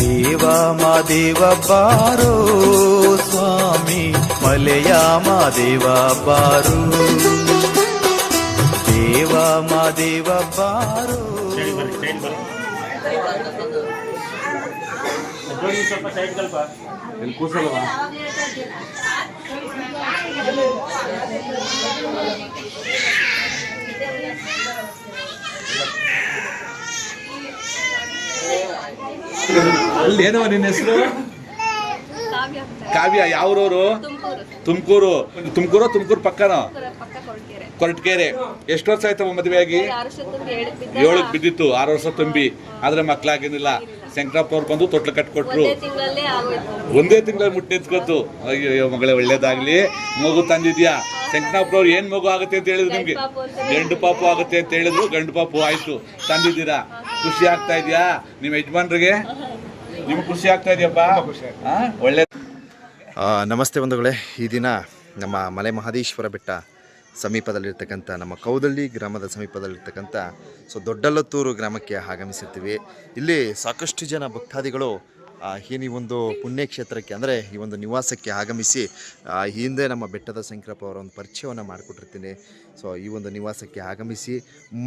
ದೇವ ಮಾದೇವ ಬಾರೋ ಸ್ವಾಮಿ ಮಲೆಯ ಮಾದೇವ ಬಾರೋ. ದೇವ ಮಾದೇವ ಬಾರೋ. ಸ್ವಲ್ಪ ಸೈಡ್ ಕೂಸಲ್ವಾ ಅಲ್ಲಿ ಏನೋ ನಿನ್ನ ಹೆಸರು? ಕಾವ್ಯ. ಯಾವ್ರವ್ರು? ತುಮಕೂರು. ತುಮಕೂರು. ತುಮಕೂರು ಪಕ್ಕನೋ? ಪಕ್ಕನ ಪಕ್ಕ ಕೊರಟಗೆರೆ. ಎಷ್ಟು ವರ್ಷ ಆಯ್ತಮ್ಮ ಮದುವೆಯಾಗಿ? ಆಗಿ ಏಳಕ್ಕೆ ಏಳಕ್ ಬಿದ್ದಿತ್ತು. ಆರು ವರ್ಷ ತುಂಬಿ. ಆದ್ರೆ ಮಕ್ಳಾಗೇನಿಲ್ಲ. ಶಂಕರಪ್ಪನವ್ರು ಬಂದು ತೊಟ್ಲು ಕಟ್ಕೊಟ್ರು. ಒಂದೇ ತಿಂಗಳಲ್ಲಿ ಆಗೋಯ್ತು. ಒಂದೇ ತಿಂಗಳ ಮುಟ್ಟಿ ನಿಂತ್ಕೊತು ಅಯ್ಯೋ ಮಗಳೇ ಒಳ್ಳೇದಾಗ್ಲಿ. ಮಗು ತಂದಿದ್ಯಾ? ಶಂಕರಪ್ಪನವ್ರು ಏನ್ ಮಗು ಆಗುತ್ತೆ ಅಂತ ಹೇಳಿದ್ರು ನಿಮ್ಗೆ? ಗಂಡು ಪಾಪು ಆಗುತ್ತೆ ಅಂತ ಹೇಳಿದ್ರು ಗಂಡು ಪಾಪು ಆಯ್ತು. ತಂದಿದ್ದೀರಾ? ಖುಷಿ ಆಗ್ತಾ ಇದೆಯಾ? ನಿಮ್ಮ ಯಜಮಾನ್ರಿಗೆ? ನಿಮ್ಗೆ ಖುಷಿ ಆಗ್ತಾ ಇದೆಯಪ್ಪ? ಒಳ್ಳೆ ಆ, ನಮಸ್ತೆ ಬಂಧುಗಳೇ. ಈ ದಿನ ನಮ್ಮ ಮಲೆ ಮಹದೇಶ್ವರ ಬೆಟ್ಟ ಸಮೀಪದಲ್ಲಿರ್ತಕ್ಕಂಥ ನಮ್ಮ ಕೌದಳ್ಳಿ ಗ್ರಾಮದ ಸಮೀಪದಲ್ಲಿರ್ತಕ್ಕಂಥ ಸೊ ದೊಡ್ಡಲತ್ತೂರು ಗ್ರಾಮಕ್ಕೆ ಆಗಮಿಸಿರ್ತೀವಿ. ಇಲ್ಲಿ ಸಾಕಷ್ಟು ಜನ ಭಕ್ತಾದಿಗಳು ಏನು ಈ ಒಂದು ಪುಣ್ಯಕ್ಷೇತ್ರಕ್ಕೆ ಅಂದರೆ ಈ ಒಂದು ನಿವಾಸಕ್ಕೆ ಆಗಮಿಸಿ ಹಿಂದೆ ನಮ್ಮ ಬೆಟ್ಟದ ಶಂಕರಪ್ಪ ಅವರ ಒಂದು ಪರಿಚಯವನ್ನು ಮಾಡಿಕೊಟ್ಟಿರ್ತೀನಿ. ಸೊ ಈ ಒಂದು ನಿವಾಸಕ್ಕೆ ಆಗಮಿಸಿ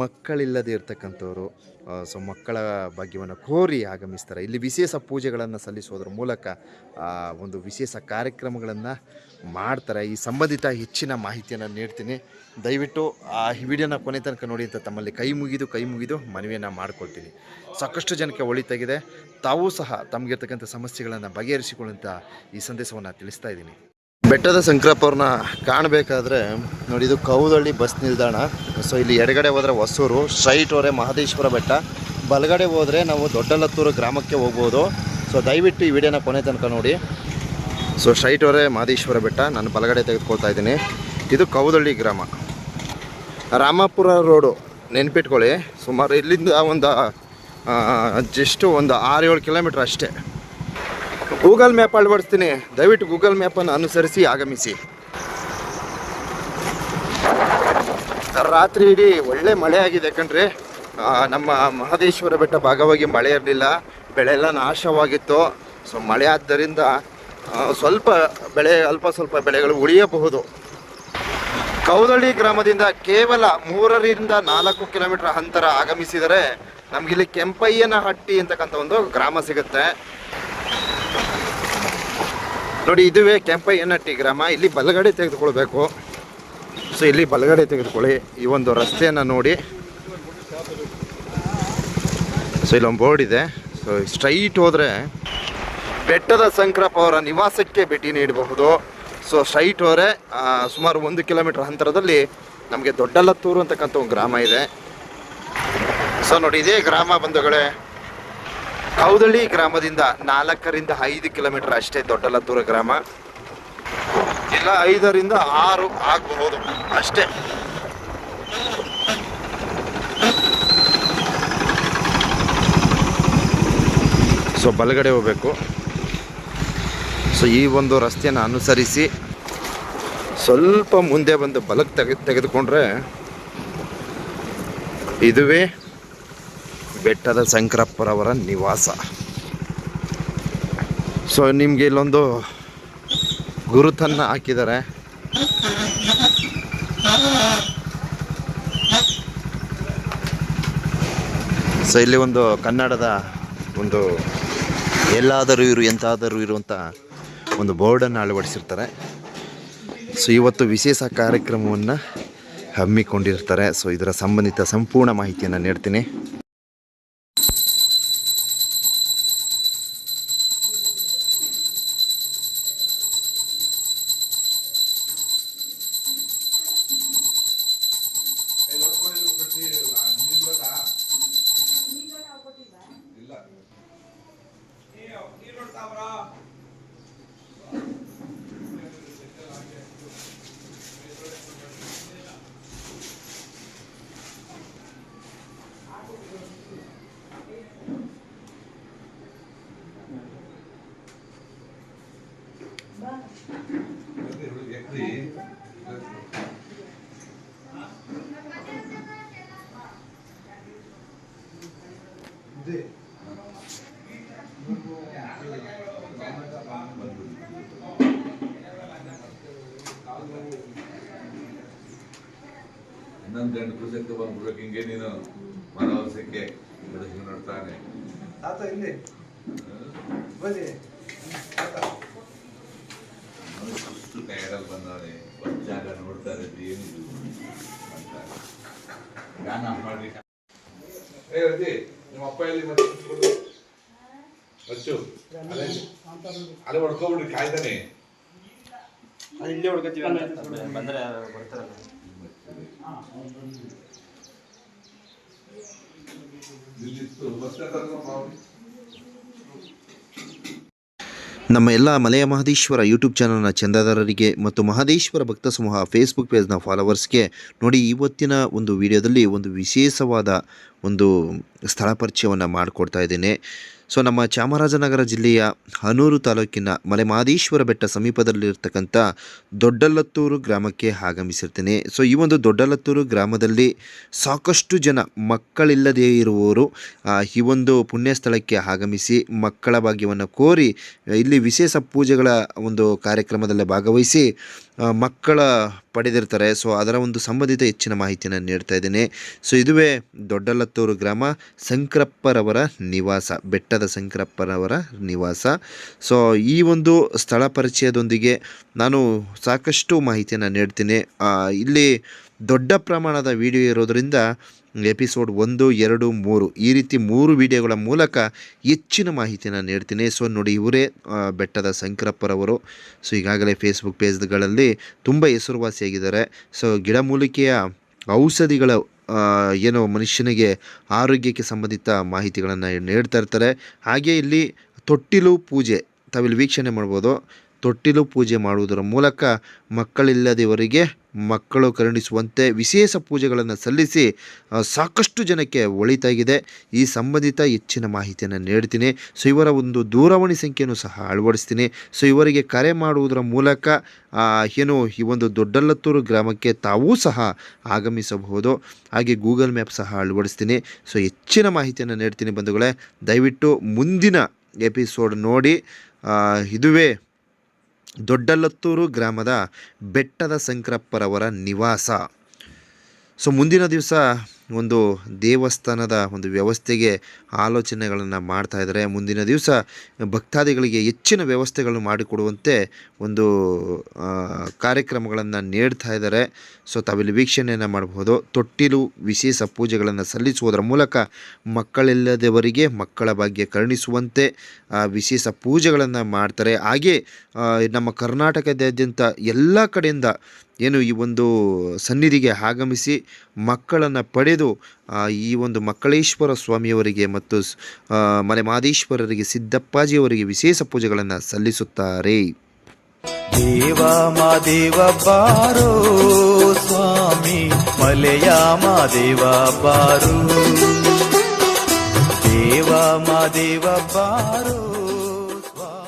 ಮಕ್ಕಳಿಲ್ಲದೆ ಇರ್ತಕ್ಕಂಥವ್ರು ಸೊ ಮಕ್ಕಳ ಭಾಗ್ಯವನ್ನು ಕೋರಿ ಆಗಮಿಸ್ತಾರೆ. ಇಲ್ಲಿ ವಿಶೇಷ ಪೂಜೆಗಳನ್ನು ಸಲ್ಲಿಸೋದ್ರ ಮೂಲಕ ಒಂದು ವಿಶೇಷ ಕಾರ್ಯಕ್ರಮಗಳನ್ನು ಮಾಡ್ತಾರೆ. ಈ ಸಂಬಂಧಿತ ಹೆಚ್ಚಿನ ಮಾಹಿತಿಯನ್ನು ನೀಡ್ತೀನಿ. ದಯವಿಟ್ಟು ಆ ವಿಡಿಯೋನ ಕೊನೆ ತನಕ ನೋಡಿ ಅಂತ ತಮ್ಮಲ್ಲಿ ಕೈ ಮುಗಿದು ಕೈ ಮುಗಿದು ಮನವಿಯನ್ನು ಮಾಡ್ಕೊಳ್ತೀನಿ. ಸಾಕಷ್ಟು ಜನಕ್ಕೆ ಒಳಿತಾಗಿದೆ ತಾವೂ ಸಹ ತಮಗಿರ್ತಕ್ಕಂಥ ಸಮಸ್ಯೆಗಳನ್ನು ಬಗೆಹರಿಸಿಕೊಳ್ಳುವಂಥ ಈ ಸಂದೇಶವನ್ನು ತಿಳಿಸ್ತಾ ಇದ್ದೀನಿ. ಬೆಟ್ಟದ ಶಂಕರಪ್ಪ ಅವ್ರನ್ನ ಕಾಣಬೇಕಾದ್ರೆ ನೋಡಿ, ಇದು ಕೌದಳ್ಳಿ ಬಸ್ ನಿಲ್ದಾಣ. ಸೊ ಇಲ್ಲಿ ಎಡಗಡೆ ಹೋದರೆ ಹೊಸೂರು ಸ್ಟ್ರೈಟ್ ಹೋದರೆ ಮಹದೇಶ್ವರ ಬೆಟ್ಟ. ಬಲಗಡೆ ಹೋದರೆ ನಾವು ದೊಡ್ಡಲತ್ತೂರು ಗ್ರಾಮಕ್ಕೆ ಹೋಗ್ಬೋದು. ಸೊ ದಯವಿಟ್ಟು ಈ ವಿಡಿಯೋನ ಕೊನೆ ತನಕ ನೋಡಿ. ಸೊ ಸ್ಟ್ರೈಟ್ ಅವರೇ ಮಾದೇಶ್ವರ ಬೆಟ್ಟ. ನಾನು ಬಲಗಡೆ ತೆಗೆದುಕೊಳ್ತಾ ಇದ್ದೀನಿ. ಇದು ಕೌದಳ್ಳಿ ಗ್ರಾಮ. ರಾಮಾಪುರ ರೋಡು ನೆನ್ಪಿಟ್ಕೊಳ್ಳಿ. ಸುಮಾರು ಇಲ್ಲಿಂದ ಒಂದು ಜಸ್ಟ್ ಒಂದು ಆರು ಏಳು ಕಿಲೋಮೀಟ್ರ್ ಅಷ್ಟೇ. ಗೂಗಲ್ ಮ್ಯಾಪ್ ಅಳವಡಿಸ್ತೀನಿ. ದಯವಿಟ್ಟು ಗೂಗಲ್ ಮ್ಯಾಪನ್ನು ಅನುಸರಿಸಿ ಆಗಮಿಸಿ. ರಾತ್ರಿ ಇಡೀ ಒಳ್ಳೆ ಮಳೆ ಆಗಿದೆ ಯಾಕಂದರೆ ನಮ್ಮ ಮಹದೇಶ್ವರ ಬೆಟ್ಟ ಭಾಗವಾಗಿ ಮಳೆ ಇರಲಿಲ್ಲ. ಬೆಳೆ ಎಲ್ಲ ನಾಶವಾಗಿತ್ತು. ಸೊ ಮಳೆ ಆದ್ದರಿಂದ ಸ್ವಲ್ಪ ಬೆಳೆ, ಅಲ್ಪ ಸ್ವಲ್ಪ ಬೆಳೆಗಳು ಉಳಿಯಬಹುದು. ಕೌದಳ್ಳಿ ಗ್ರಾಮದಿಂದ ಕೇವಲ ಮೂರರಿಂದ ನಾಲ್ಕು ಕಿಲೋಮೀಟರ್ ಅಂತರ ಆಗಮಿಸಿದರೆ ನಮಗಿಲ್ಲಿ ಕೆಂಪಯ್ಯನಹಟ್ಟಿ ಅಂತಕ್ಕಂಥ ಒಂದು ಗ್ರಾಮ ಸಿಗುತ್ತೆ. ನೋಡಿ, ಇದುವೇ ಕೆಂಪಯ್ಯನಹಟ್ಟಿ ಗ್ರಾಮ. ಇಲ್ಲಿ ಬಲಗಡೆ ತೆಗೆದುಕೊಳ್ಬೇಕು. ಸೊ, ಇಲ್ಲಿ ಬಲಗಡೆ ತೆಗೆದುಕೊಳ್ಳಿ. ಈ ಒಂದು ರಸ್ತೆಯನ್ನು ನೋಡಿ. ಸೊ, ಇಲ್ಲೊಂದು ಬೋರ್ಡ್ ಇದೆ. ಸೊ, ಸ್ಟ್ರೈಟ್ ಹೋದರೆ ಬೆಟ್ಟದ ಸಂಕ್ರಪ್ಪ ಅವರ ನಿವಾಸಕ್ಕೆ ಭೇಟಿ ನೀಡಬಹುದು. ಸೊ ಸೈಟ್ ಅವರೇ ಸುಮಾರು ಒಂದು ಕಿಲೋಮೀಟರ್ ಅಂತರದಲ್ಲಿ ನಮಗೆ ದೊಡ್ಡಲತ್ತೂರು ಅಂತಕ್ಕಂಥ ಒಂದು ಗ್ರಾಮ ಇದೆ. ಸೊ ನೋಡಿ, ಇದೇ ಗ್ರಾಮ ಬಂಧುಗಳೇ, ಕೌದಳ್ಳಿ ಗ್ರಾಮದಿಂದ ನಾಲ್ಕರಿಂದ ಐದು ಕಿಲೋಮೀಟರ್ ಅಷ್ಟೇ ದೊಡ್ಡಲತ್ತೂರ ಗ್ರಾಮ. ಇಲ್ಲ ಐದರಿಂದ ಆರು ಆಗಬಹುದು, ಅಷ್ಟೇ. ಸೊ ಬಲಗಡೆ ಹೋಗಬೇಕು. ಸೊ ಈ ಒಂದು ರಸ್ತೆಯನ್ನು ಅನುಸರಿಸಿ ಸ್ವಲ್ಪ ಮುಂದೆ ಬಂದು ಬಲಕ್ಕೆ ತೆಗೆ ತೆಗೆದುಕೊಂಡ್ರೆ ಇದುವೇ ಬೆಟ್ಟದ ಶಂಕರಪ್ಪರವರ ನಿವಾಸ. ಸೊ ನಿಮಗೆ ಇಲ್ಲೊಂದು ಗುರುತನ್ನು ಹಾಕಿದ್ದಾರೆ. ಸೊ ಇಲ್ಲಿ ಒಂದು ಕನ್ನಡದ ಒಂದು ಎಲ್ಲಾದರೂ ಇರು, ಎಂತಾದರೂ ಇರುವಂಥ ಒಂದು ಬೋರ್ಡನ್ನು ಅಳವಡಿಸಿರ್ತಾರೆ. ಸೊ ಇವತ್ತು ವಿಶೇಷ ಕಾರ್ಯಕ್ರಮವನ್ನು ಹಮ್ಮಿಕೊಂಡಿರ್ತಾರೆ. ಸೊ ಇದರ ಸಂಬಂಧಿತ ಸಂಪೂರ್ಣ ಮಾಹಿತಿಯನ್ನು ನೀಡ್ತೀನಿ. ವ್ಯಕ್ತಿ ಇನ್ನೊಂದು ಗಂಟೆ ಪುಸ್ತಕ ಬಂದ್ಬಿಡ್ಬೇಕು ಹಿಂಗೆ ನೀನು ಮನವಸಕ್ಕೆ ನೋಡ್ತಾನೆ. ಆತ ಇಲ್ಲಿ. ಬನ್ನಿ. ಒಂದು ಜಾಗ ನೋಡ್ತಾ ಇರೋದು ಏನಿದು ಅಂತ. ಗಾನ ಮಾಡಿ ಏ ರಜಿ ನಿಮ್ಮ ಅಪ್ಪ ಎಲ್ಲಿ ಮತ್ತೆ ಕೂತ್ಕೊಳ್ಳು. ಅಚ್ಚು ಅಲ್ಲೇ ಅಲ್ಲೇ ಹೊಡ್ಕೊಬಿಡ್ರಿ ಕಾಯ್ದಾನೆ ಇಲ್ಲೇ ಹೊಡ್ಕೊತೀವಿ ಬಂದ್ರೆ ಬರ್ತಾರಲ್ಲ. ಇಲ್ಲಿತ್ತು ಬರ್ತಾರೆ ನಮ್ಮ ಎಲ್ಲ ಮಲೆಯ ಮಹದೇಶ್ವರ ಯೂಟ್ಯೂಬ್ ಚಾನಲ್ನ ಚಂದಾದಾರರಿಗೆ ಮತ್ತು ಮಹದೇಶ್ವರ ಭಕ್ತ ಸಮೂಹ ಫೇಸ್ಬುಕ್ ಪೇಜ್ನ ಫಾಲೋವರ್ಸ್ಗೆ ನೋಡಿ ಇವತ್ತಿನ ಒಂದು ವಿಡಿಯೋದಲ್ಲಿ ಒಂದು ವಿಶೇಷವಾದ ಒಂದು ಸ್ಥಳ ಪರಿಚಯವನ್ನು ಮಾಡಿಕೊಡ್ತಾ ಇದ್ದೇನೆ. ಸೊ ನಮ್ಮ ಚಾಮರಾಜನಗರ ಜಿಲ್ಲೆಯ ಹನೂರು ತಾಲೂಕಿನ ಮಲೆಮಾದೇಶ್ವರ ಬೆಟ್ಟ ಸಮೀಪದಲ್ಲಿರ್ತಕ್ಕಂಥ ದೊಡ್ಡಲತ್ತೂರು ಗ್ರಾಮಕ್ಕೆ ಆಗಮಿಸಿರ್ತೇನೆ. ಸೊ ಈ ಒಂದು ದೊಡ್ಡಲತ್ತೂರು ಗ್ರಾಮದಲ್ಲಿ ಸಾಕಷ್ಟು ಜನ ಮಕ್ಕಳಿಲ್ಲದೇ ಇರುವವರು ಈ ಒಂದು ಪುಣ್ಯ ಸ್ಥಳಕ್ಕೆ ಆಗಮಿಸಿ ಮಕ್ಕಳ ಭಾಗ್ಯವನ್ನು ಕೋರಿ ಇಲ್ಲಿ ವಿಶೇಷ ಪೂಜೆಗಳ ಒಂದು ಕಾರ್ಯಕ್ರಮದಲ್ಲಿ ಭಾಗವಹಿಸಿ ಮಕ್ಕಳ ಪಡೆದಿರ್ತಾರೆ. ಸೊ ಅದರ ಒಂದು ಸಂಬಂಧಿತ ಹೆಚ್ಚಿನ ಮಾಹಿತಿಯನ್ನು ನೀಡ್ತಾ ಇದ್ದೇನೆ. ಸೊ ಇದುವೇ ದೊಡ್ಡಲತ್ತೂರು ಗ್ರಾಮ ಸಂಕ್ರಪ್ಪರವರ ನಿವಾಸ, ಬೆಟ್ಟದ ಸಂಕ್ರಪ್ಪರವರ ನಿವಾಸ. ಸೊ ಈ ಒಂದು ಸ್ಥಳ ಪರಿಚಯದೊಂದಿಗೆ ನಾನು ಸಾಕಷ್ಟು ಮಾಹಿತಿಯನ್ನು ನೀಡ್ತೀನಿ. ಇಲ್ಲಿ ದೊಡ್ಡ ಪ್ರಮಾಣದ ವಿಡಿಯೋ ಇರೋದರಿಂದ ಎಪಿಸೋಡ್ ಒಂದು, ಎರಡು, ಮೂರು. ಈ ರೀತಿ ಮೂರು ವಿಡಿಯೋಗಳ ಮೂಲಕ ಹೆಚ್ಚಿನ ಮಾಹಿತಿಯನ್ನು ನೀಡ್ತೀನಿ. ಸೊ ನೋಡಿ, ಇವರೇ ಬೆಟ್ಟದ ಶಂಕರಪ್ಪರವರು. ಸೊ ಈಗಾಗಲೇ ಫೇಸ್ಬುಕ್ ಪೇಜ್ಗಳಲ್ಲಿ ತುಂಬ ಹೆಸರುವಾಸಿಯಾಗಿದ್ದಾರೆ. ಸೊ ಗಿಡಮೂಲಿಕೆಯ ಔಷಧಿಗಳ ಏನು ಮನುಷ್ಯನಿಗೆ ಆರೋಗ್ಯಕ್ಕೆ ಸಂಬಂಧಿತ ಮಾಹಿತಿಗಳನ್ನು ನೀಡ್ತಾ ಇರ್ತಾರೆ. ಹಾಗೆ ಇಲ್ಲಿ ತೊಟ್ಟಿಲು ಪೂಜೆ ತಾವಿಲ್ಲಿ ವೀಕ್ಷಣೆ ಮಾಡ್ಬೋದು. ತೊಟ್ಟಿಲು ಪೂಜೆ ಮಾಡುವುದರ ಮೂಲಕ ಮಕ್ಕಳಿಲ್ಲದವರಿಗೆ ಮಕ್ಕಳು ಕರುಣಿಸುವಂತೆ ವಿಶೇಷ ಪೂಜೆಗಳನ್ನು ಸಲ್ಲಿಸಿ ಸಾಕಷ್ಟು ಜನಕ್ಕೆ ಒಳಿತಾಗಿದೆ. ಈ ಸಂಬಂಧಿತ ಹೆಚ್ಚಿನ ಮಾಹಿತಿಯನ್ನು ನೀಡ್ತೀನಿ. ಸೊ ಇವರ ಒಂದು ದೂರವಾಣಿ ಸಂಖ್ಯೆಯನ್ನು ಸಹ ಅಳವಡಿಸ್ತೀನಿ. ಸೊ ಇವರಿಗೆ ಕರೆ ಮಾಡುವುದರ ಮೂಲಕ ಏನು ಈ ಒಂದು ದೊಡ್ಡಲ್ಲತ್ತೂರು ಗ್ರಾಮಕ್ಕೆ ತಾವೂ ಸಹ ಆಗಮಿಸಬಹುದು. ಹಾಗೆ ಗೂಗಲ್ ಮ್ಯಾಪ್ ಸಹ ಅಳವಡಿಸ್ತೀನಿ. ಸೊ, ಹೆಚ್ಚಿನ ಮಾಹಿತಿಯನ್ನು ನೀಡ್ತೀನಿ ಬಂಧುಗಳೇ. ದಯವಿಟ್ಟು ಮುಂದಿನ ಎಪಿಸೋಡ್ ನೋಡಿ. ಇದುವೇ ದೊಡ್ಡಲತ್ತೂರು ಗ್ರಾಮದ ಬೆಟ್ಟದ ಶಂಕರಪ್ಪರವರ ನಿವಾಸ. ಸೊ ಮುಂದಿನ ದಿವಸ ಒಂದು ದೇವಸ್ಥಾನದ ಒಂದು ವ್ಯವಸ್ಥೆಗೆ ಆಲೋಚನೆಗಳನ್ನು ಮಾಡ್ತಾ ಇದ್ದಾರೆ. ಮುಂದಿನ ದಿವಸ ಭಕ್ತಾದಿಗಳಿಗೆ ಹೆಚ್ಚಿನ ವ್ಯವಸ್ಥೆಗಳನ್ನು ಮಾಡಿಕೊಡುವಂತೆ ಒಂದು ಕಾರ್ಯಕ್ರಮಗಳನ್ನು ನೀಡ್ತಾ ಇದ್ದಾರೆ. ಸೊ, ತಾವಿಲ್ಲಿ ವೀಕ್ಷಣೆಯನ್ನು ಮಾಡಬಹುದು ತೊಟ್ಟಿಲು ವಿಶೇಷ ಪೂಜೆಗಳನ್ನು ಸಲ್ಲಿಸುವುದರ ಮೂಲಕ ಮಕ್ಕಳಿಲ್ಲದವರಿಗೆ ಮಕ್ಕಳ ಭಾಗ್ಯ ಕರುಣಿಸುವಂತೆ ವಿಶೇಷ ಪೂಜೆಗಳನ್ನು ಮಾಡ್ತಾರೆ. ಹಾಗೆ ನಮ್ಮ ಕರ್ನಾಟಕದಾದ್ಯಂತ ಎಲ್ಲ ಕಡೆಯಿಂದ ಏನು ಈ ಒಂದು ಸನ್ನಿಧಿಗೆ ಆಗಮಿಸಿ ಮಕ್ಕಳನ್ನು ಪಡೆದು ಆ, ಈ ಒಂದು ಮಕ್ಕಳೇಶ್ವರ ಸ್ವಾಮಿಯವರಿಗೆ ಮತ್ತು ಮಲೆ ಮಹದೇಶ್ವರರಿಗೆ ಸಿದ್ದಪ್ಪಾಜಿಯವರಿಗೆ ವಿಶೇಷ ಪೂಜೆಗಳನ್ನು ಸಲ್ಲಿಸುತ್ತಾರೆ. ದೇವ ಮಾದೇವ ಬಾರೋ ಸ್ವಾಮಿ ಮಲೆಯ ಮಾದೇವ ಬಾರೋ. ದೇವ ಮಾದೇವ ಬಾರೋ